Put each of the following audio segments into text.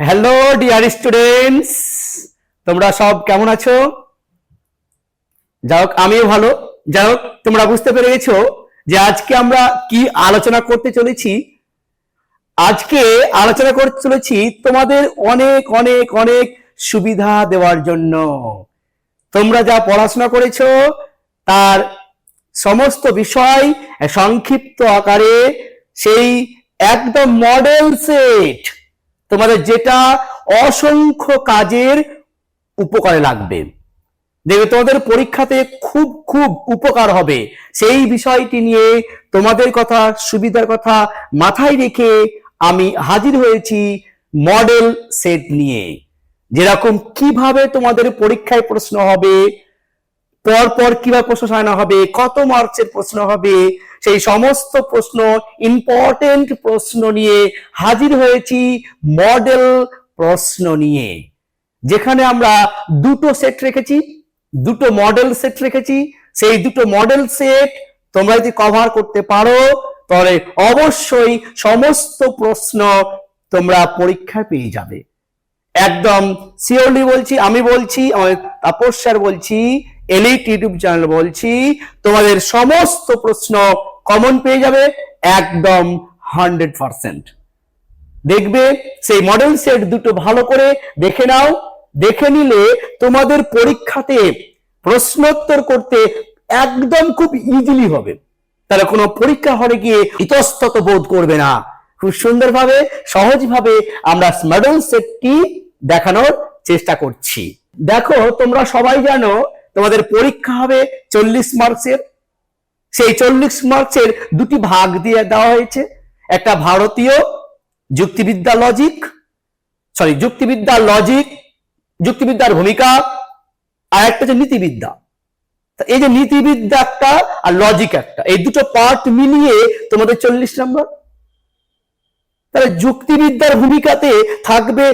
Hello dear students তোমরা সব কেমন আছো? যাই হোক, আমিও ভালো। যাই হোক, তোমরা বুঝতে পেরে গেছো যে আজকে আমরা কি আলোচনা করতে চলেছি? আজকে আলোচনা করতে চলেছি তোমাদের অনেক অনেক অনেক সুবিধা দেওয়ার জন্য। তোমরা যা পড়াশোনা করেছ, তার সমস্ত বিষয় সংক্ষিপ্ত আকারে সেই একদম মডেল সেট তোমাদের যেটা অসংখ্য কাজের উপকারে লাগবে। দেখবে তোমাদের পরীক্ষাতে খুব খুব উপকার হবে। সেই বিষয়টি নিয়ে তোমাদের কথা, সুবিধার কথা মাথায় রেখে আমি হাজির হয়েছি মডেল সেট নিয়ে। যেরকম কীভাবে তোমাদের পরীক্ষায় প্রশ্ন হবে পর পর কীভাবে প্রশ্ন সাজানো হবে, কত মার্কসের প্রশ্ন হবে সেই সমস্ত প্রশ্ন ইম্পর্টেন্ট প্রশ্ন নিয়ে হাজির হয়েছি মডেল প্রশ্ন নিয়ে। যেখানে আমরা দুটো সেট রেখেছি, দুটো মডেল সেট রেখেছি। সেই দুটো মডেল সেট তোমরা যদি কভার করতে পারো, তাহলে অবশ্যই সমস্ত প্রশ্ন তোমরা পরীক্ষায় পেয়ে যাবে। একদম সিওরলি বলছি, আমি বলছি তাপস স্যার বলছি এলিট ইউটিউব চ্যানেল বলছি, তোমাদের সমস্ত প্রশ্ন কমন পেয়ে যাবে একদম হান্ড্রেড পার্সেন্ট দেখবে সেই মডেল সেট দুটো ভালো করে দেখে নাও, দেখে নিলে তোমাদের পরীক্ষাতে প্রশ্নোত্তর করতে একদম খুব ইজিলি হবে। তাহলে কোনো পরীক্ষা হলে গিয়ে ইতস্তত বোধ করবে না। খুব সুন্দরভাবে, সহজভাবে আমরা মডেল সেটটি দেখানোর চেষ্টা করছি। দেখো, তোমরা সবাই জানো তোমাদের পরীক্ষা হবে চল্লিশ মার্কসের সেই চল্লিশ মার্কসের দুটি ভাগ দিয়ে দেওয়া হয়েছে। একটা ভারতীয় যুক্তিবিদ্যা লজিক সরি যুক্তিবিদ্যা লজিক যুক্তিবিদ্যার ভূমিকা, আর একটা হচ্ছে নীতিবিদ্যা। এই যে নীতিবিদ্যা একটা আর লজিক একটা, এই দুটো পার্ট মিলিয়ে তোমাদের চল্লিশ নম্বর। তাহলে যুক্তিবিদ্যার ভূমিকাতে থাকবে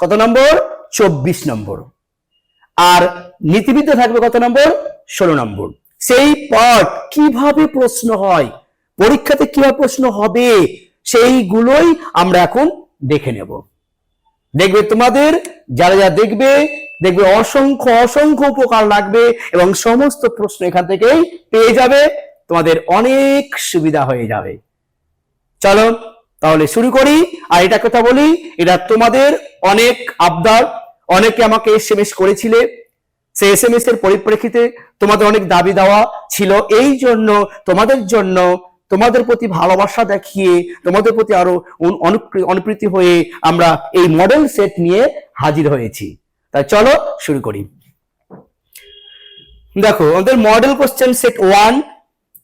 কত নম্বর? চব্বিশ নম্বর। আর নীতিবিদ্যা থাকবে কত নম্বর? ষোলো নম্বর। সেই পার্ট কীভাবে প্রশ্ন হয়? পরীক্ষাতে কীভাবে প্রশ্ন হবে? সেইগুলোই আমরা এখন দেখে নেব। দেখবে তোমাদের, যারা যারা দেখবে দেখবে অসংখ্য অসংখ্য উপকার লাগবে এবং সমস্ত প্রশ্ন এখান থেকেই পেয়ে যাবে। তোমাদের অনেক সুবিধা হয়ে যাবে। চলো, তাহলে শুরু করি। আর এটা কথা বলি, এটা তোমাদের অনেক আবদার। অনেকে আমাকে এস করেছিলে। সেই এস এম এস এর পরিপ্রেক্ষিতে তোমাদের অনেক দাবি দেওয়া ছিল। এই জন্য তোমাদের জন্য তোমাদের প্রতি ভালোবাসা দেখিয়ে তোমাদের প্রতি আরও অনু- অনুপ্রি- অনুপ্রীতি হয়ে আমরা এই মডেল সেট নিয়ে হাজির হয়েছি। তাই চলো শুরু করি। দেখো, আমাদের মডেল কোশ্চেন সেট ওয়ান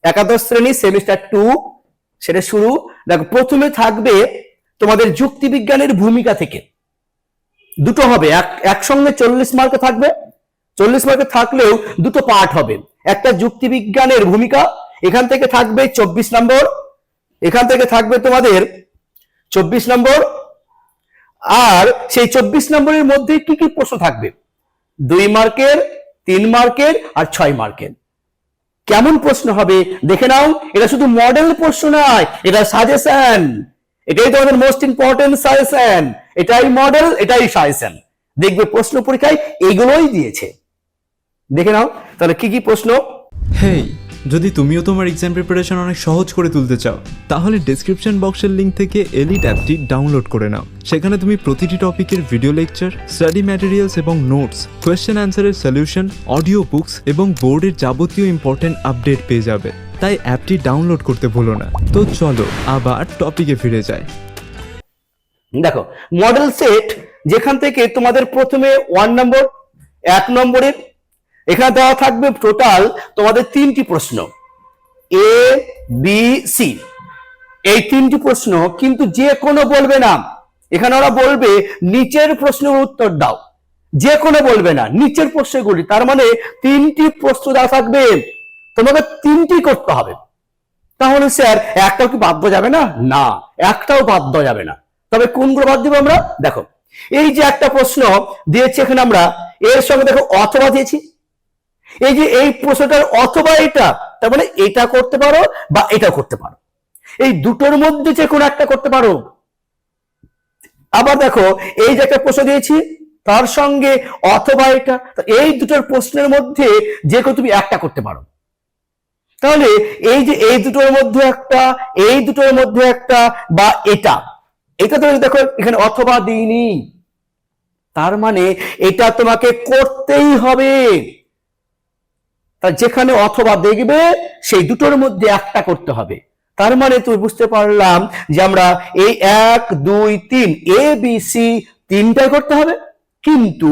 একাদশ শ্রেণি সেমিস্টার টু সেটা শুরু। দেখো, প্রথমে থাকবে তোমাদের যুক্তিবিজ্ঞানের ভূমিকা থেকে। দুটো হবে, এক একসঙ্গে চল্লিশ মার্কে থাকবে চল্লিশ মার্কে থাকলেও দুটো পার্ট হবে। একটা যুক্তিবিজ্ঞানের ভূমিকা, এখান থেকে থাকবে চব্বিশ নম্বর এখান থেকে থাকবে তোমাদের চব্বিশ নম্বর আর সেই চব্বিশ নম্বরের মধ্যে কি কি প্রশ্ন থাকবে? দুই মার্কের তিন মার্কের আর ছয় মার্কের কেমন প্রশ্ন হবে? দেখে নাও, এটা শুধু মডেল প্রশ্ন নয়, এটা সাজেশন এটাই তোমাদের মোস্ট ইম্পর্টেন্ট সাজেশন এটাই মডেল এটাই সাজেশন দেখবে প্রশ্ন পরীক্ষায় এগুলোই দিয়েছে। দেখে নাও তাহলে কি কি প্রশ্ন? হেই যদি তুমিও তোমার এক্সাম প্রিপারেশন অনেক সহজ করে তুলতে চাও তাহলে ডেসক্রিপশন বক্সের লিংক থেকে এলিট অ্যাপটি ডাউনলোড করে নাও। সেখানে তুমি প্রতিটি টপিকের ভিডিও লেকচার স্টাডি ম্যাটেরিয়ালস এবং নোটস কোয়েশ্চেন অ্যান্সারের সলিউশন অডিও বুকস এবং বোর্ডের যাবতীয় ইম্পর্টেন্ট আপডেট পেয়ে যাবে। তাই অ্যাপটি ডাউনলোড করতে ভুলো না। তো চলো আবার টপিকে ফিরে যাই। দেখো মডেল সেট যেখান থেকে তোমাদের প্রথমে ওয়ান নম্বর এক নম্বরের এখানে দেওয়া থাকবে টোটাল তোমাদের তিনটি প্রশ্ন এ বি সি এই তিনটি প্রশ্ন কিন্তু যে কোনো বলবে না। এখানে ওরা বলবে, নিচের প্রশ্নের উত্তর দাও। যে কোনো বলবে না, নিচের প্রশ্নগুলি। তার মানে তিনটি প্রশ্ন দেওয়া থাকবে। তোমাকে তিনটি করতে হবে। তাহলে স্যার, একটাও কি বাদ দেওয়া যাবে না? না, একটাও বাদ দেওয়া যাবে না। তবে কোনগুলো বাদ দিব আমরা? দেখো, এই যে একটা প্রশ্ন দিয়েছি এখানে আমরা, এর সঙ্গে দেখো অথবা দিয়েছি। এই যে এই প্রশ্নটার অথবা এটা, তার মানে এটা করতে পারো বা এটা করতে পারো। এই দুটোর মধ্যে যে কোনো একটা করতে পারো। আবার দেখো, এই যে একটা প্রশ্ন দিয়েছি, তার সঙ্গে অথবা এটা এই দুটোর প্রশ্নের মধ্যে যে কেউ তুমি একটা করতে পারো। তাহলে এই যে এই দুটোর মধ্যে একটা, এই দুটোর মধ্যে একটা বা এটা এটা তো দেখো এখানে অথবা দিইনি। তার মানে এটা তোমাকে করতেই হবে। তা যেখানে অথবা দেখবে, সেই দুটোর মধ্যে একটা করতে হবে। তার মানে তুমি বুঝতে পারলাম যে আমরা এই এক, দুই, তিন এ বি সি তিনটাই করতে হবে। কিন্তু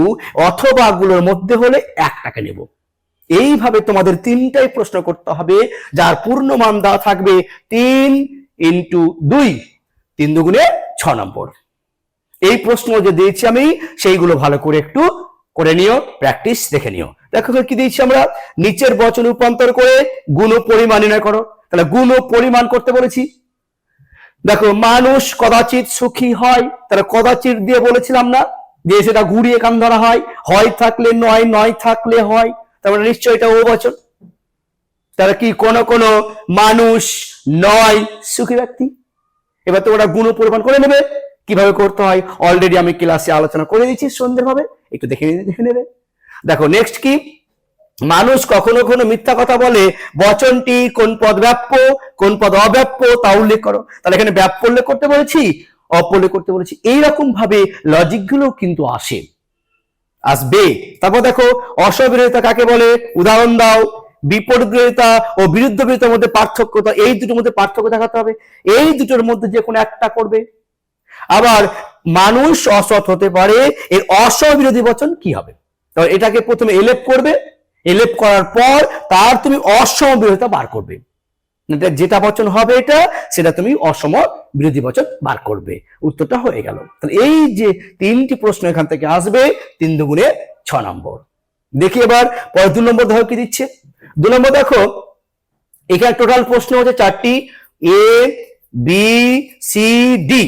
অথবা গুলোর মধ্যে হলে একটাকে নেব। এইভাবে তোমাদের তিনটাই প্রশ্ন করতে হবে, যার পূর্ণ মান দেওয়া থাকবে তিন ইন্টু দুই, তিন দুগুণে ছ নম্বর। এই প্রশ্ন যে দিয়েছি আমি, সেইগুলো ভালো করে একটু করে নিও, প্র্যাকটিস দেখে নিও। দেখো কি দিয়েছি আমরা? নিচের বচন রূপান্তর করে গুণ পরিমাণ নির্ণয় করো। তাহলে গুণ পরিমাণ করতে বলেছি। দেখো, মানুষ কদাচিৎ সুখী হয়, তাহলে কদাচিৎ দিয়ে বলেছিলাম না যে সেটা ঘুরিয়ে কান ধরা হয় হয় থাকলে নয় নয় থাকলে হয় তারপরে নিশ্চয় এটা ও বচন। তাহলে কি কোন কোন মানুষ নয় সুখী ব্যক্তি? এবার তো তোমরা গুণ পরিমাণ করে নেবে। কীভাবে করতে হয়? অলরেডি আমি ক্লাসে আলোচনা করে দিয়েছি সুন্দরভাবে একটু দেখে দেখে নেবে। দেখো নেক্সট কি? মানুষ কখনো কখনো মিথ্যা কথা বলে, বচনটি কোন পদ ব্যাপ্য, কোন পদ অব্যাপ্য, তা উল্লেখ করো। তাহলে এখানে ব্যাপ্য উল্লেখ করতে বলেছি অপল্লেখ করতে বলেছি। এইরকম ভাবে লজিকগুলো কিন্তু আসে। আসবে। তারপর দেখো, অসবিরোধিতা কাকে বলে? উদাহরণ দাও। বিপরীত ও বিরুদ্ধ বিরোধিতার মধ্যে পার্থক্য এই দুটোর মধ্যে পার্থক্য দেখাতে হবে। এই দুটোর মধ্যে যে কোনো একটা করবে। আবার, মানুষ অসৎ হতে পারে, এর অসবিরোধী বচন কি হবে? তাহলে এটাকে প্রথমে এলেপ করবে এলেপ করার পর তার তুমি অসম বিরোধিতা বার করবে। যেটা বচন হবে এটা, সেটা তুমি অসম বিরোধী বচন বার করবে। উত্তরটা হয়ে গেল। তাহলে এই যে তিনটি প্রশ্ন এখান থেকে আসবে, তিন দুগুণে ছ নম্বর। দেখি এবার পরে দু নম্বর দেখো কি দিচ্ছে? দু নম্বর দেখো, এখানে টোটাল প্রশ্ন হচ্ছে চারটি এ বি সি ডি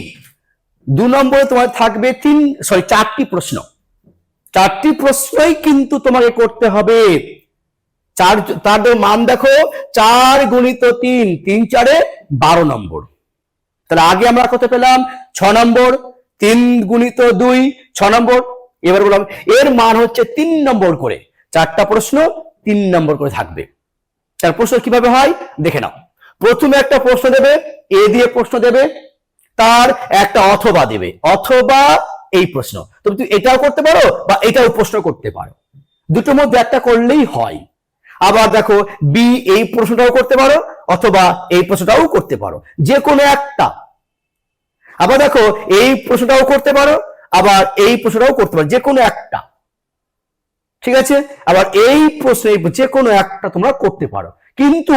দু নম্বরে তোমার থাকবে তিন সরি চারটি প্রশ্ন। চারটি প্রশ্নই কিন্তু তোমাকে করতে হবে। চার তাদের মান দেখো, চার গুণিত তিন তিন চারে বারো নম্বর। তাহলে আগে আমরা কত পেলাম? ছ নম্বর, তিন গুণিত দুই, ছ নম্বর, এবার বললাম, এর মান হচ্ছে তিন নম্বর করে। চারটা প্রশ্ন তিন নম্বর করে থাকবে। তার প্রশ্ন কীভাবে হয়? দেখে নাও। প্রথমে একটা প্রশ্ন দেবে, এ দিয়ে প্রশ্ন দেবে, তার একটা অথবা দেবে। অথবা এই প্রশ্ন। তুমি তুমি এটাও করতে পারো বা এটাও প্রশ্ন করতে পারো। দুটোর মধ্যে একটা করলেই হয়। আবার দেখো বি এই প্রশ্নটাও করতে পারো অথবা এই প্রশ্নটাও করতে পারো। যে কোনো একটা। আবার দেখো, এই প্রশ্নটাও করতে পারো, আবার এই প্রশ্নটাও করতে পারো যে কোনো একটা। ঠিক আছে? আবার এই প্রশ্ন যে কোনো একটা তোমরা করতে পারো। কিন্তু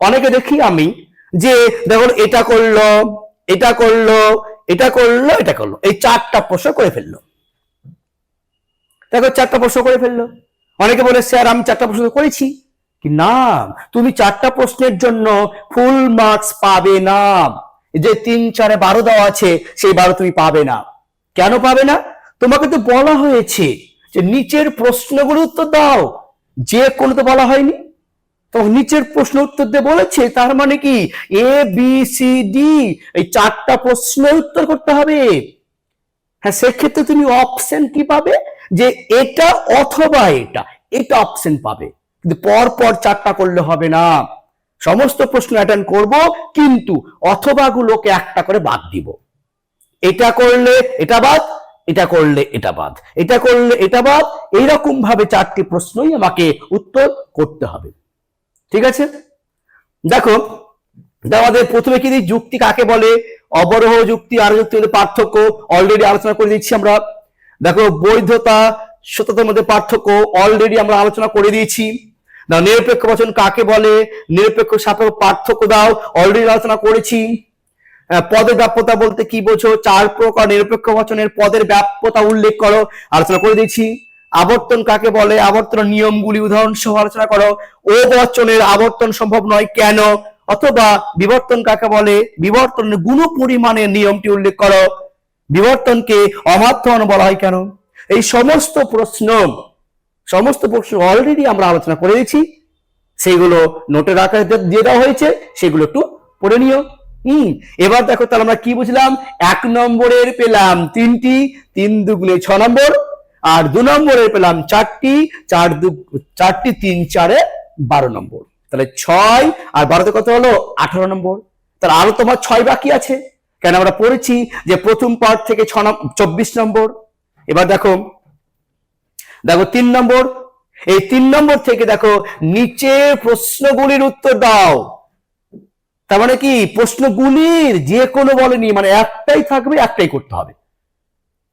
অনেকে দেখি আমি যে, দেখো, এটা করল এটা করল এটা করল এটা করল। এই চারটা প্রশ্ন করে ফেলল। দেখো, চারটা প্রশ্ন করে ফেলল। অনেকে বলে, স্যার, আমি চারটা প্রশ্ন করেছি। কি না, তুমি চারটা প্রশ্নের জন্য ফুল মার্কস পাবে না। যে তিন, চারে বারো দেওয়া আছে, সেই বারো তুমি পাবে না। কেন পাবে না? তোমাকে তো বলা হয়েছে যে, নিচের প্রশ্নগুলো উত্তর দাও। যে কোনো তো বলা হয়নি। তো নিচের প্রশ্ন উত্তর দিয়ে বলেছে, তার মানে কি? এ বি সি ডি এই চারটা প্রশ্ন উত্তর করতে হবে। হ্যাঁ সেক্ষেত্রে তুমি অপশন কি পাবে? যে এটা অথবা এটা এটা অপশন পাবে। কিন্তু পর পর চারটা করলে হবে না। সমস্ত প্রশ্ন অ্যাটেন্ড করব, কিন্তু অথবা গুলোকে একটা করে বাদ দিব। এটা করলে এটা বাদ, এটা করলে এটা বাদ। এটা করলে এটা বাদ এইরকম ভাবে চারটি প্রশ্নই আমাকে উত্তর করতে হবে। ঠিক আছে? দেখো আমাদের প্রথমে কি দিই? যুক্তি কাকে বলে? অবরোহ যুক্তি, আর যুক্তি মধ্যে পার্থক্য অলরেডি আলোচনা করে দিচ্ছি আমরা। দেখো, বৈধতা, সত্যতার মধ্যে পার্থক্য অলরেডি আমরা আলোচনা করে দিয়েছি। না, নিরপেক্ষ বচন কাকে বলে? নিরপেক্ষ সাপেক্ষ পার্থক্য দাও অলরেডি আলোচনা করেছি। পদের ব্যাপ্যতা বলতে কি বোঝো? চার প্রকার নিরপেক্ষ বচনের পদের ব্যাপ্যতা উল্লেখ করো, আলোচনা করে দিয়েছি। আবর্তন কাকে বলে? আবর্তনের নিয়মগুলি উদাহরণ সহ আলোচনা করো। ও বচনের আবর্তন সম্ভব নয়, কেন? অথবা বিবর্তন কাকে বলে? বিবর্তনের গুণ পরিমাণের নিয়মটি উল্লেখ করো। বিবর্তনকে অমাধ্যন বলা হয় কেন? এই সমস্ত প্রশ্ন সমস্ত প্রশ্ন অলরেডি আমরা আলোচনা করে দিয়েছি। সেইগুলো নোটের আকারে দিয়ে দেওয়া হয়েছে, সেগুলো একটু পড়ে নিও। হুম, এবার দেখো তাহলে আমরা কি বুঝলাম? এক নম্বরের পেলাম তিনটি, তিন দুগুণে ছ নম্বর। আর দু নম্বরে পেলাম চারটি, চার দু, চারটি তিন চারে বারো নম্বর। তাহলে ছয়, আর বারোতে কত হলো? আঠারো নম্বর। তাহলে আরও তোমার ছয় বাকি আছে। কেন আমরা পড়েছি যে প্রথম পার্ট থেকে ছ চব্বিশ নম্বর। এবার দেখো দেখো তিন নম্বর। এই তিন নম্বর থেকে দেখো নিচে প্রশ্নগুলির উত্তর দাও। তার মানে কি? প্রশ্নগুলির যে কোনো বলেনি মানে একটাই থাকবে, একটাই করতে হবে।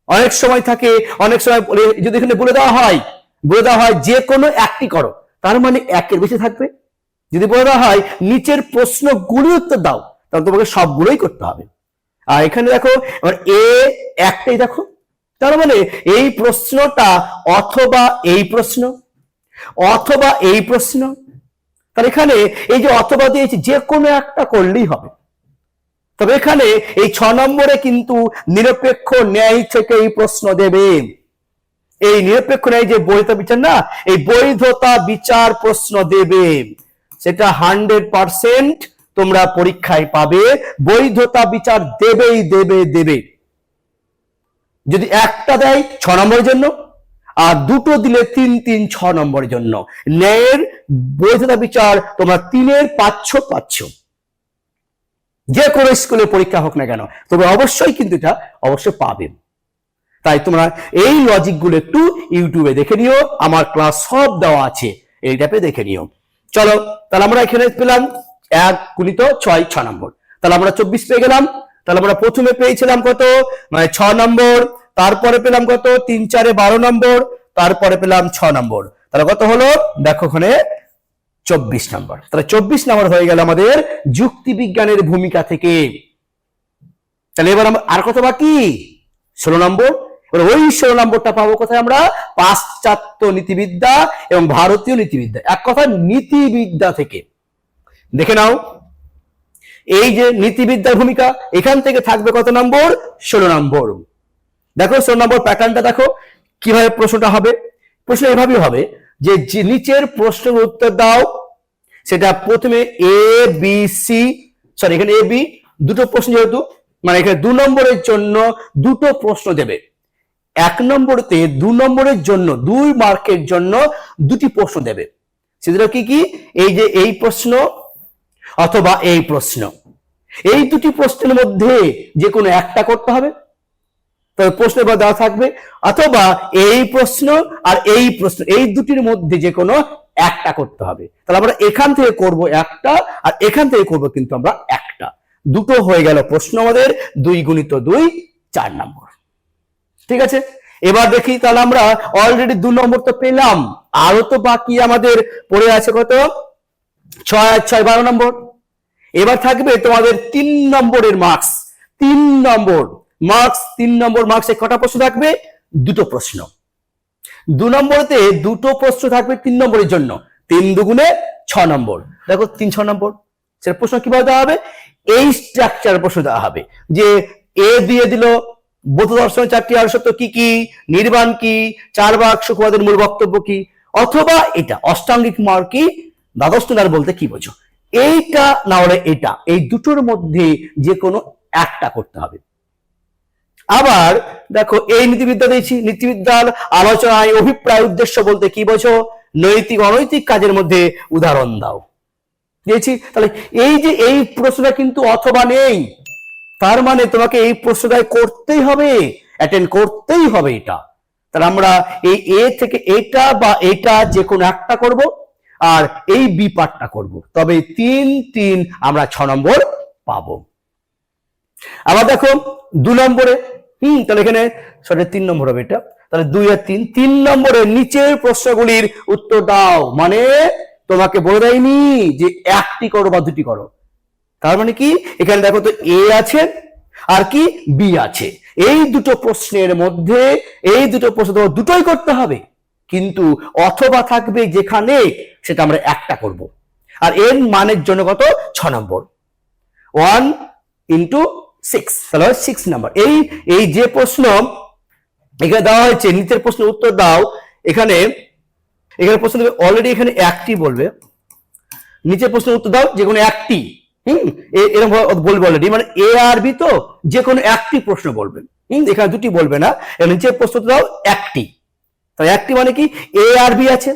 অনেক সময় থাকে, অনেক সময় যদি এখানে বলে দেওয়া হয়, বলে দেওয়া হয়, যে কোনো একটি করো, তার মানে একের বেশি থাকবে। যদি বলে দেওয়া হয়, নিচের প্রশ্নগুলির উত্তর দাও, তাহলে তোমাকে সবগুলোই করতে হবে। আর এখানে দেখো, এবার এ একটাই দেখো, তার মানে এই প্রশ্নটা অথবা এই প্রশ্ন, অথবা এই প্রশ্ন তাহলে এখানে এই যে অথবা দিয়েছি, যে কোনো একটা করলেই হবে। তবে এখানে এই ছ নম্বরে কিন্তু নিরপেক্ষ ন্যায় থেকে এই প্রশ্ন দেবে। এই নিরপেক্ষ ন্যায় যে বৈধতা বিচার না, এই বৈধতা বিচার প্রশ্ন দেবে। সেটা হান্ড্রেড পার্সেন্ট তোমরা পরীক্ষায় পাবে, বৈধতা বিচার দেবেই দেবে দেবে। যদি একটা দেয় ছ নম্বরের জন্য, আর দুটো দিলে তিন তিন ছ নম্বরের জন্য। ন্যায়ের বৈধতা বিচার তোমরা তিনের পাচ্ছ পাচ্ছ। যে কোনো স্কুলে পরীক্ষা হোক না কেন তবে অবশ্যই কিন্তু এটা অবশ্যই পাবে। তাই তোমরা এই লজিকগুলো একটু ইউটিউবে দেখে নিও, আমার ক্লাস সব দেওয়া আছে, এই ট্যাপে দেখে নিও। চলো, তাহলে আমরা এখানে পেলাম এক গুণিত ছয়, ছ নম্বর। তাহলে আমরা চব্বিশ পেয়ে গেলাম, তাহলে আমরা প্রথমে পেয়েছিলাম কত? মানে ছ নম্বর, তারপরে পেলাম কত? তিন, চারে বারো নম্বর, তারপরে পেলাম ছ নম্বর। তাহলে কত হলো? দেখো ওখানে চব্বিশ নম্বর। তাহলে চব্বিশ নম্বর হয়ে গেল আমাদের যুক্তি বিজ্ঞানের ভূমিকা থেকে। তাহলে এবার আর কত বাকি? ষোলো নম্বর। এবার ওই ষোলো নম্বরটা পাবো কোথায় আমরা? পাশ্চাত্য নীতিবিদ্যা এবং ভারতীয় নীতিবিদ্যা। এক কথা নীতিবিদ্যা থেকে। দেখে নাও। এই যে নীতিবিদ্যার ভূমিকা, এখান থেকে থাকবে কত নম্বর? ষোলো নম্বর। দেখো, ষোলো নম্বর প্যাটার্নটা দেখো, কীভাবে প্রশ্নটা হবে। প্রশ্ন এভাবেই হবে যে নিচের প্রশ্নের উত্তর দাও সেটা প্রথমে এ বি সি সরি এখানে এ বি দুটো প্রশ্ন যেহেতু মানে এখানে দু নম্বরের জন্য দুটো প্রশ্ন দেবে। এক নম্বরতে দু নম্বরের জন্য, দুই মার্কের জন্য দুটি প্রশ্ন দেবে। সেগুলো কি কি? এই যে এই প্রশ্ন অথবা এই প্রশ্ন। এই দুটি প্রশ্নের মধ্যে যে কোনো একটা করতে হবে। তবে প্রশ্ন এবার দেওয়া থাকবে, অথবা এই প্রশ্ন আর এই প্রশ্ন, এই দুটির মধ্যে যে কোনো একটা করতে হবে। তাহলে আমরা এখান থেকে করব একটা, আর এখান থেকে করব কিন্তু আমরা একটা। দুটো হয়ে গেল প্রশ্ন আমাদের, দুই গুণিত দুই, চার নম্বর। ঠিক আছে? এবার দেখি তাহলে আমরা অলরেডি দু নম্বর তো পেলাম। আরও তো বাকি আমাদের পড়ে আছে কত? ছয় ছয়, বারো নম্বর। এবার থাকবে তোমাদের তিন নম্বরের মার্কস তিন নম্বর। মার্কস তিন নম্বর মার্কসে কটা প্রশ্ন থাকবে? দুটো প্রশ্ন। দু নম্বরতে দুটো প্রশ্ন থাকবে তিন নম্বরের জন্য। তিন দুগুণে ছ নম্বর। দেখো, তিন, ছ নম্বর। সেটা প্রশ্ন কীভাবে দেওয়া হবে? এই স্ট্রাকচার প্রশ্ন দেওয়া হবে। যে এ দিয়ে দিল বৌদ্ধ দর্শন চারটি আর সত্য কি কি? নির্বাণ কি? চার বাক সুখবাদের মূল বক্তব্য কি? অথবা এটা, অষ্টাঙ্গিক মার কি? দ্বাদশ বলতে কি বোঝো? এইটা না হলে এটা, এই দুটোর মধ্যে যে কোনো একটা করতে হবে। আবার দেখো, এই নীতিবিদ্যা দিয়েছি। নীতিবিদ্যার আলোচনায় অভিপ্রায় উদ্দেশ্য বলতে কি বোঝো? নৈতিক, অনৈতিক কাজের মধ্যে উদাহরণ দাও। দিয়েছি? তাহলে এই যে এই প্রশ্নটা কিন্তু অথবা নেই, তার মানে তোমাকে এই প্রশ্নটা করতেই হবে অ্যাটেন্ড করতেই হবে এটা। তাহলে আমরা এই এ থেকে এটা বা এটা যে কোনো একটা করব, আর এই বি পার্টটা করব। তবে তিন তিন আমরা ছ নম্বর পাবো। আবার দেখো, দু নম্বরে হুম, তাহলে এখানে সরি, তিন নম্বর হবে এটা। তাহলে দুই আর তিন তিন নম্বরে নিচের প্রশ্নগুলির উত্তর দাও। মানে তোমাকে বলে দেয়নি যে একটি করো বা দুটি করো। তার মানে কি? এখানে দেখো তো এ আছে আর কি বি আছে। এই দুটো প্রশ্নের মধ্যে, এই দুটো প্রশ্ন তোমার দুটোই করতে হবে। কিন্তু অথবা থাকবে যেখানে সেটা আমরা একটা করব। আর এর মানের জন্য কত? ছ নম্বর। ওয়ান ইন্টু সিক্স তাহলে সিক্স নাম্বার এই এই যে প্রশ্ন, এখানে দেওয়া হয়েছে, নিচের প্রশ্নের উত্তর দাও। এখানে এখানে প্রশ্ন অলরেডি এখানে একটি বলবে। উত্তর দাও একটি। এরকম অলরেডি মানে এ আর বি তো যে কোনো একটি প্রশ্ন বলবেন হুম? এখানে দুটি বলবে না। নিচে প্রশ্নটাও একটি। তাই একটি মানে কি? এ আর বি আছে।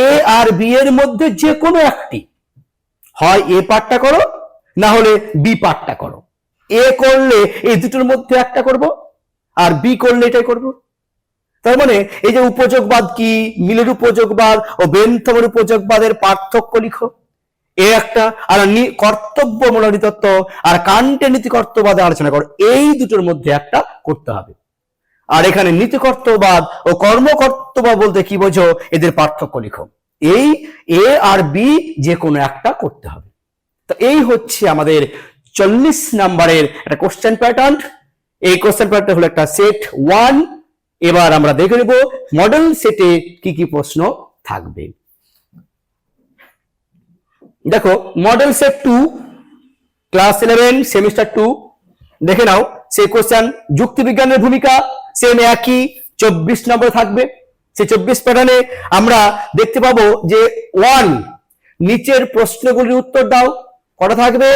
এ আর বি এর মধ্যে যে কোনো একটি। হয় এ পার্টটা করো, না হলে বি পার্টটা করো। এ করলে এই দুটোর মধ্যে একটা করব, আর বি করলে এটাই করব। তার মানে এই যে উপযোগবাদ কি? মিলের উপযোগবাদ ও বেন্থমের উপযোগবাদের পার্থক্য লিখো। এ একটা, আর তত্ত্ব, আর কান্টে আলোচনা করো। এই দুটোর মধ্যে একটা করতে হবে। আর এখানে নীতি কর্তব্যবাদ ও কর্মকর্তব্য বলতে কি বোঝো? এদের পার্থক্য লিখো। এই এ আর বি যে কোনো একটা করতে হবে। তো এই হচ্ছে আমাদের চল্লিশ নাম্বারের একটা কোশ্চেন প্যাটার্ন এই কোশ্চেন প্যাটার্ন হলো একটা সেট ওয়ান এবার আমরা দেখে নেব মডেল সেটে কি কি প্রশ্ন থাকবে। দেখো model set two class eleven semester two দেখে নাও সেই কোশ্চেন যুক্তিবিজ্ঞানের ভূমিকা সেম একই, চব্বিশ নম্বর থাকবে। সে চব্বিশ প্যাটার্নে আমরা দেখতে পাবো যে ওয়ান নিচের প্রশ্নগুলির উত্তর দাও। কটা থাকবে?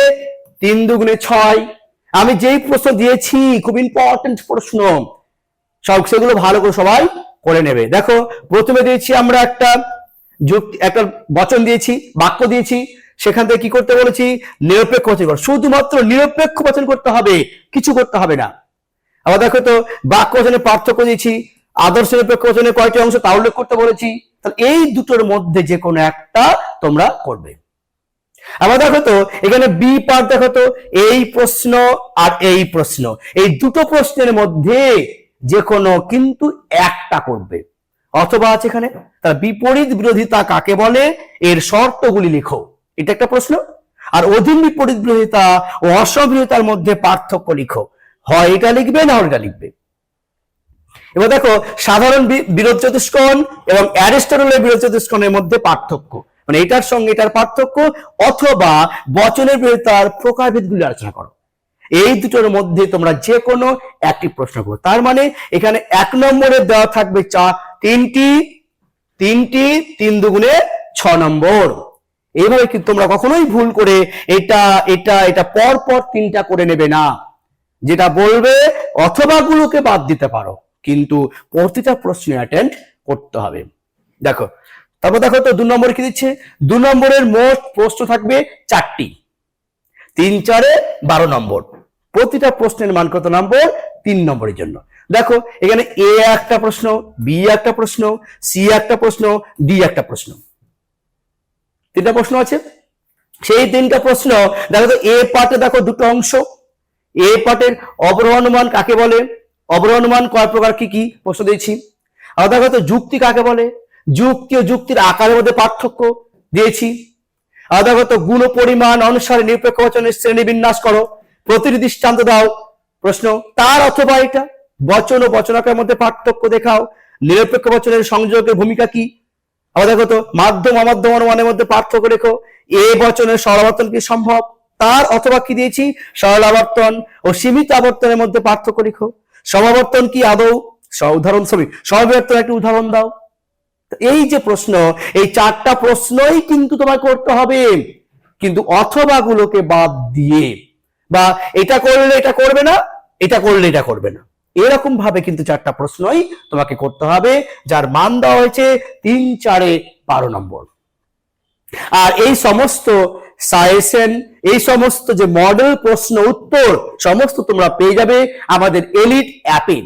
তিন দুগুণে ছয়। আমি যেই প্রশ্ন দিয়েছি, খুব ইম্পর্টেন্ট প্রশ্ন। সব সেগুলো ভালো করে সবাই করে নেবে। দেখো, প্রথমে দিয়েছি আমরা একটা যুক্তি একটা বচন দিয়েছি, বাক্য দিয়েছি। সেখান থেকে কি করতে বলেছি? নিরপেক্ষ বচন। কর শুধুমাত্র নিরপেক্ষ বচন করতে হবে, কিছু করতে হবে না। আবার দেখো তো, বাক্য বচনের পার্থক্য দিয়েছি, আদর্শ নিরপেক্ষ বচনের কয়টি অংশ তা উল্লেখ করতে বলেছি। তাহলে এই দুটোর মধ্যে যে কোনো একটা তোমরা করবে। আবার দেখো তো, এখানে বি পার্ট দেখো তো, এই প্রশ্ন আর এই প্রশ্ন। এই দুটো প্রশ্নের মধ্যে যে কোনো কিন্তু একটা করবে। অথবা আছে এখানে, তার বিপরীত বিরোধিতা কাকে বলে? এর শর্তগুলি লিখো। এটা একটা প্রশ্ন। আর অধীন বিপরীত বিরোধিতা ও অসবিরোধিতার মধ্যে পার্থক্য লিখো। হয় এটা লিখবে না এটা লিখবে। এবার দেখো, সাধারণ বিরোধ চতুষ্কোণ এবং অ্যারিস্টটলের বিরোধ চতুষ্কোণের মধ্যে পার্থক্য। মানে এটার সঙ্গে এটার পার্থক্য, অথবা বচনের বিরোধিতার প্রকারভেদগুলি আলোচনা করো। এই দুটোর মধ্যে তোমরা যে কোনো একটি প্রশ্ন করো। তার মানে এখানে এক নম্বরে দেওয়া থাকবে চা, তিনটি তিনটি, তিন দুগুণে ছ নম্বর। এইভাবে কিন্তু তোমরা কখনোই ভুল করে এটা এটা এটা পর পর তিনটা করে নেবে না। যেটা বলবে অথবা গুলোকে বাদ দিতে পারো, কিন্তু প্রতিটা প্রশ্ন অ্যাটেন্ড করতে হবে। দেখো তারপর দেখো তো, দু নম্বরে কি দিচ্ছে? দু নম্বরের মোট প্রশ্ন থাকবে চারটি। তিন চারে বারো নম্বর। প্রতিটা প্রশ্নের মান কত নম্বর? তিন নম্বরের জন্য। দেখো, এখানে এ একটা প্রশ্ন, বি একটা প্রশ্ন, সি একটা প্রশ্ন, ডি একটা প্রশ্ন। তিনটা প্রশ্ন আছে? সেই তিনটা প্রশ্ন, দেখো তো, এ পার্টে দেখো দুটো অংশ। এ পার্টের অবরোহণমান কাকে বলে? অবরোহণমান কয় প্রকার কি কি? প্রশ্ন দিয়েছি। আর দেখো তো, যুক্তি কাকে বলে? যুক্তি ও যুক্তির আকারের মধ্যে পার্থক্য দিয়েছি। আদাগত গুণ পরিমাণ অনুসারে নিরপেক্ষ বচনের শ্রেণি বিন্যাস করো। প্রতিটি দৃষ্টান্ত দাও। প্রশ্ন, তার অথবা এটা? বচন ও বচনাকার মধ্যে পার্থক্য দেখাও। নিরপেক্ষ বচনের সংযোগের ভূমিকা কি? দেখো মাধ্যম, অমাধ্যম অনুমানের মধ্যে পার্থক্য রেখো। এ বচনের সরলাবর্তন কি সম্ভব? তার অথবা কি দিয়েছি? সরল আবর্তন ও সীমিত আবর্তনের মধ্যে পার্থক্য লিখো সমাবর্তন কি আদৌ? উদাহরণ ছবি সমাবর্তন একটি উদাহরণ দাও। এই যে প্রশ্ন, এই চারটা প্রশ্নই কিন্তু তোমায় করতে হবে। কিন্তু অথবা গুলোকে বাদ দিয়ে, বা এটা করলে এটা করবে না, এটা করলে এটা করবে না। এরকম ভাবে কিন্তু চারটা প্রশ্নই তোমাকে করতে হবে, যার মান দেওয়া হয়েছে তিন চারে বারো নম্বর। আর এই সমস্ত সাজেশন, এই সমস্ত যে মডেল প্রশ্ন উত্তর, সমস্ত তোমরা পেয়ে যাবে আমাদের এলিট অ্যাপে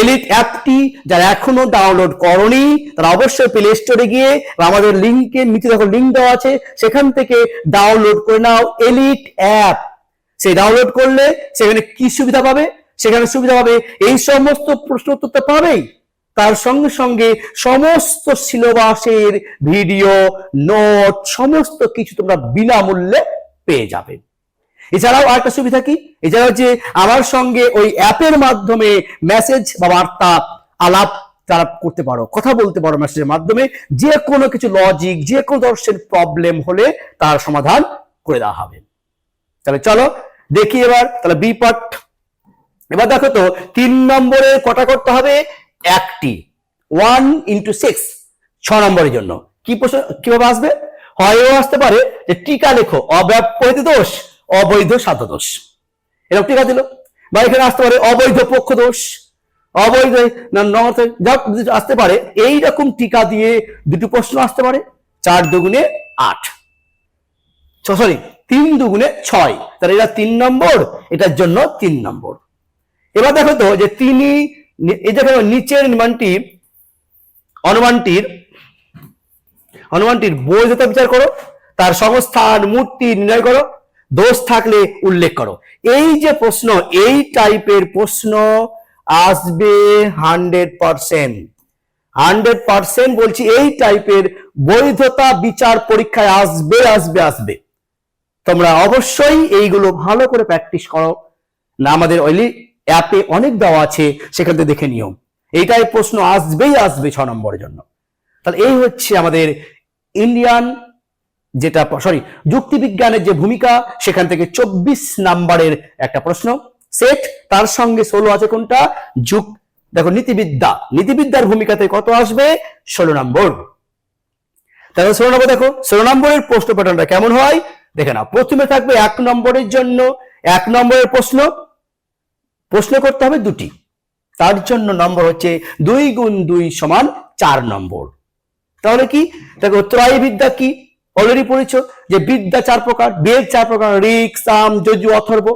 এলিট অ্যাপটি যারা এখনও ডাউনলোড করনি, তারা অবশ্যই প্লে স্টোরে গিয়ে আমাদের লিঙ্কে নিচে দেখো লিঙ্ক দেওয়া আছে, সেখান থেকে ডাউনলোড করে নাও এলিট অ্যাপ সেই ডাউনলোড করলে সেখানে কি সুবিধা পাবে? সেখানে সুবিধা পাবে এই সমস্ত প্রশ্ন উত্তর তো পাবেই। তার সঙ্গে সঙ্গে সমস্ত সিলেবাসের ভিডিও নোট সমস্ত কিছু তোমরা বিনামূল্যে পেয়ে যাবে। এছাড়াও আরেকটা সুবিধা কি? এছাড়াও যে আমার সঙ্গে ওই অ্যাপের মাধ্যমে মেসেজ বা বার্তা আলাপ তারা করতে পারো, কথা বলতে পারো মেসেজের মাধ্যমে যে কোনো কিছু লজিক যে কোনো দর্শন প্রবলেম হলে তার সমাধান করে দেওয়া হবে। তাহলে চলো দেখি এবার, তাহলে বি পার্ট এবার দেখো তো, তিন নম্বরে কটা করতে হবে? একটি। ওয়ান ইন্টু সিক্স ছ নম্বরের জন্য। কি প্রশ্ন, কীভাবে আসবে? হয়ও আসতে পারে যে টিকা লেখো অব্যবহিত দোষ। অবৈধ সাধ্য দোষ। এরকম টিকা দিল। বা এখানে আসতে পারে অবৈধ পক্ষ দোষ। অবৈধ যা আসতে পারে এই রকম টিকা দিয়ে দুটো প্রশ্ন আসতে পারে। চার দুগুণে আট। সরি তিন দুগুণে ছয়। তাহলে এটা তিন নম্বর, এটার জন্য তিন নম্বর। এবার দেখো তো যে তিনি এই দেখো নিচের মানটি, অনুমানটির অনুমানটির বৈধতা বিচার করো, তার সংস্থান, মূর্তি নির্ণয় করো। দোষ থাকলে উল্লেখ করো। এই যে প্রশ্ন, এই টাইপের প্রশ্ন আসবে হান্ড্রেড পার্সেন্ট। হান্ড্রেড পার্সেন্ট বলছি এই টাইপের বৈধতা বিচার পরীক্ষায় আসবে আসবে আসবে। তোমরা অবশ্যই এইগুলো ভালো করে প্র্যাকটিস করো। না, আমাদের ওইলি অ্যাপে অনেক দেওয়া আছে, সেখান থেকে দেখে নিও। এইটাই প্রশ্ন আসবেই, আসবে ছ নম্বরের জন্য। তাহলে এই হচ্ছে আমাদের ইন্ডিয়ান যেটা সরি যুক্তিবিজ্ঞানের যে ভূমিকা, সেখান থেকে চব্বিশ নাম্বারের একটা প্রশ্ন। সেট তার সঙ্গে ষোলো আছে কোনটা? যুগ দেখো, নীতিবিদ্যা। নীতিবিদ্যার ভূমিকাতে কত আসবে? ষোলো নম্বর। তাহলে ষোলো নম্বর দেখো, ষোলো নম্বরের প্রশ্ন প্যাটার্নটা কেমন হয়? দেখে নাও, প্রথমে থাকবে এক নম্বরের জন্য। এক নম্বরের প্রশ্ন প্রশ্ন করতে হবে দুটি। তার জন্য নম্বর হচ্ছে দুই গুণ দুই সমান চার নম্বর। তাহলে কি? দেখো ত্রয় বিদ্যা কি? অলরেডি পড়েছ যে বিদ্যা চার প্রকার, বেদ চার প্রকার, ঋক, সাম, যজু, অথর্ব।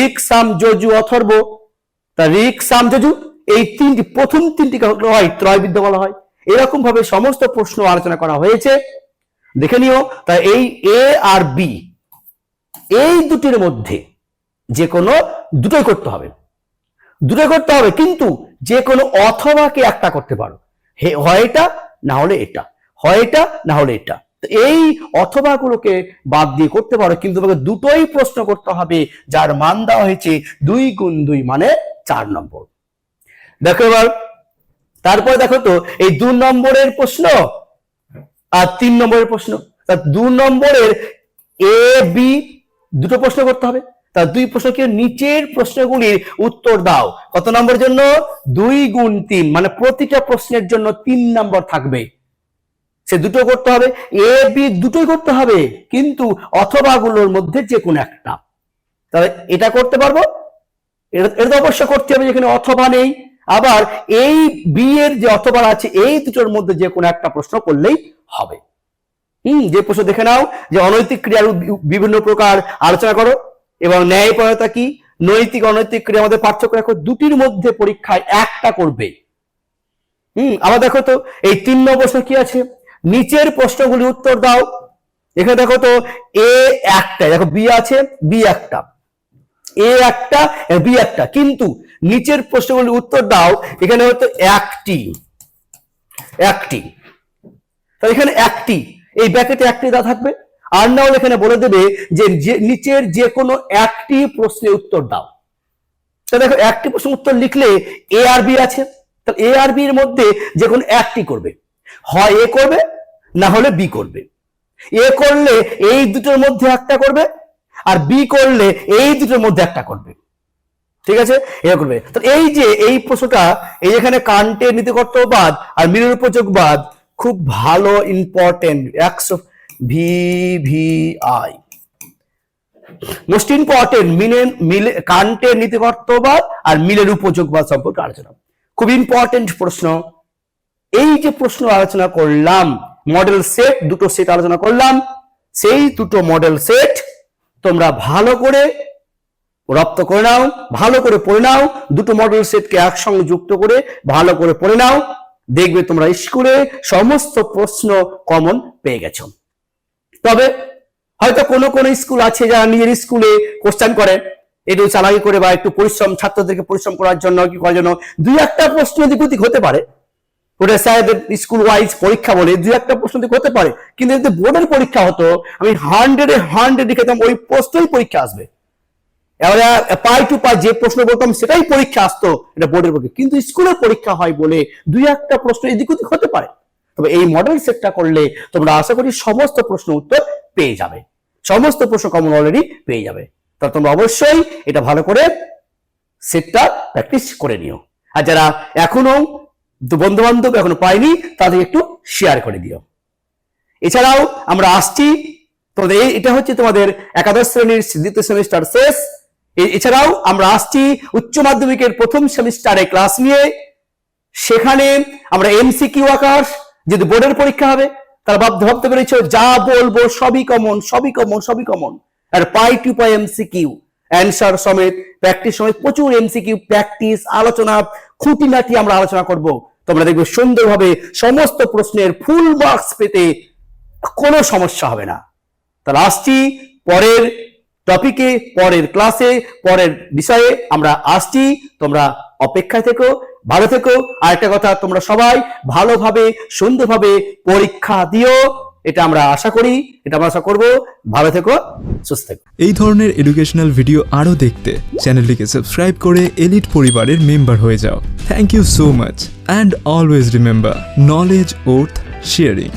ঋক, সাম, যজু, অথর্ব, তা ঋক, সাম, যজু, এই তিনটি, প্রথম তিনটি হয় ত্রয় বিদ্যা বলা হয়। এরকম ভাবে সমস্ত প্রশ্ন আলোচনা করা হয়েছে। দেখে নিও, তা এই এ আর বি এই দুটির মধ্যে যে কোনো দুটোই করতে হবে। দুটোই করতে হবে, কিন্তু যে কোনো অথবাকে একটা করতে পারো। হয় এটা, না হলে এটা। হয় এটা, না হলে এটা। এই অথবাগুলোকে বাদ দিয়ে করতে পারো, কিন্তু তোমাকে দুটোই প্রশ্ন করতে হবে, যার মান দেওয়া হয়েছে দুই গুণ দুই মানে চার নম্বর। দেখো এবার, তারপরে দেখো তো, এই দু নম্বরের প্রশ্ন আর তিন নম্বরের প্রশ্ন। তা দু নম্বরের এ বি দুটো প্রশ্ন করতে হবে। তার দুই প্রশ্নকে নিচের প্রশ্নগুলির উত্তর দাও। কত নম্বরের জন্য? দুই গুণ তিন মানে প্রতিটা প্রশ্নের জন্য তিন নম্বর থাকবে। সে দুটো করতে হবে এ বি দুটোই করতে হবে, কিন্তু অথবাগুলোর মধ্যে যে কোনো একটা। তাহলে এটা করতে পারব, এটা তো অবশ্য করতে হবে, যেখানে অথবা নেই। আবার এই বি এর যে অথবা আছে, এই দুটোর মধ্যে যে কোনো একটা প্রশ্ন করলেই হবে। হম, যে প্রশ্ন দেখে নাও, যে অনৈতিক ক্রিয়ার বিভিন্ন প্রকার আলোচনা করো, এবং ন্যায়পরতা কি? নৈতিক, অনৈতিক ক্রিয়া আমাদের পার্থক্য দেখো, দুটির মধ্যে পরীক্ষায় একটা করবে। হম, আবার দেখো তো, এই তিন নম্বর প্রশ্ন কি আছে? নিচের প্রশ্নগুলি উত্তর দাও। এখানে দেখো তো, এ একটা, দেখো বি আছে, বি একটা। এ একটা বি একটা। কিন্তু নিচের প্রশ্নগুলি উত্তর দাও, এখানে হয়তো একটি। একটি। তাহলে এখানে একটি, এই ব্যাকেটে একটি দা থাকবে। আর না হলে এখানে বলে দেবে যে নিচের যে কোনো একটি প্রশ্নের উত্তর দাও। তা দেখো, একটি প্রশ্ন উত্তর লিখলে এ আর বি আছে। তাহলে এ আর বি এর মধ্যে যে কোনো একটি করবে। হয় এ করবে, না হলে বি করবে। এ করলে এই দুটোর মধ্যে একটা করবে, আর বি করলে এই দুটোর মধ্যে একটা করবে। ঠিক আছে? এটা করবে। তো এই যে এই প্রশ্নটা, এই এখানে কান্টের নীতিকর্তবাদ আর মিলের উপযোগবাদ খুব ভালো ইম্পর্টেন্ট একশো V V I most important মিলেন মিলে কান্টের নীতিকর্তবাদ আর মিলের উপযোগবাদ সম্পর্কে আলোচনা। খুব ইম্পর্টেন্ট প্রশ্ন। এই যে প্রশ্ন আলোচনা করলাম মডেল সেট দুটো সেট আলোচনা করলাম, সেই দুটো মডেল সেট তোমরা ভালো করে রপ্ত করে নাও, ভালো করে পড়ে নাও, দুটো মডেল সেটকে একসঙ্গে যুক্ত করে ভালো করে পড়ে নাও, দেখবে তোমরা স্কুলে সমস্ত প্রশ্ন কমন পেয়ে গেছো। তবে হয়তো কোনো কোনো স্কুল আছে যারা নিজের স্কুলে কোশ্চেন করে, একটু চালাকি করে বা একটু পরিশ্রম, ছাত্রদেরকে পরিশ্রম করার জন্য কি করার জন্য, দুই একটা প্রশ্ন দিক হতে পারে। ওটা স্যারদের স্কুল ওয়াইজ পরীক্ষা বলে দু একটা প্রশ্ন হতে পারে। কিন্তু যদি বোর্ডের পরীক্ষা হতো, আমি হান্ড্রেডে হান্ড্রেড লিখেতাম, ওই প্রশ্নই পরীক্ষা আসবে। এবারে পাই টু পাই যে প্রশ্ন বলতাম সেটাই পরীক্ষা আসতো এটা বোর্ডের পক্ষে। কিন্তু স্কুলের পরীক্ষা হয় বলে দুই একটা প্রশ্ন এদিক ওদিক হতে পারে। তবে এই মডেল সেটটা করলে তোমরা আশা করি সমস্ত প্রশ্ন উত্তর পেয়ে যাবে। সমস্ত প্রশ্ন কমন অলরেডি পেয়ে যাবে। তা তোমরা অবশ্যই এটা ভালো করে সেটটা প্র্যাকটিস করে নিও। আর যারা এখনও বন্ধু বান্ধব এখনও পাইনি তাদের একটু শেয়ার করে দিও। এছাড়াও আমরা আসছি তোমাদের এটা হচ্ছে তোমাদের একাদশ শ্রেণির দ্বিতীয় সেমিস্টার শেষ। এছাড়াও আমরা আসছি উচ্চ মাধ্যমিকের প্রথম সেমিস্টারে ক্লাস নিয়ে। সেখানে আমরা এমসিকিউ আকাশ যদি বোর্ডের পরীক্ষা হবে, তারা ভাবতে ভাবতে পেরেছ, যা বলব সবই কমন সবই কমন সবই common R pie to pie MCQ answer সমেত প্র্যাকটিস সমেত প্রচুর এমসিকিউ প্র্যাকটিস আলোচনা খুঁটিনাটি আমরা আলোচনা করব। তোমরা দেখবে সুন্দরভাবে সমস্ত প্রশ্নের ফুল মার্কস পেতে কোনো সমস্যা হবে না। তাহলে আসছি পরের টপিকে পরের ক্লাসে পরের বিষয়ে আমরা আসছি। তোমরা অপেক্ষায় থেকো, ভালো থেকো। আর একটা কথা, তোমরা সবাই ভালোভাবে, সুন্দরভাবে পরীক্ষা দিও। এটা আমরা আশা করি, এটা আমরা আশা করব। ভালো থেকো, সুস্থ থেকো। এই ধরনের এডুকেশনাল ভিডিও আরও দেখতে চ্যানেলটিকে সাবস্ক্রাইব করে এলিট পরিবারের মেম্বার হয়ে যাও। Thank you so much And always remember knowledge worth sharing.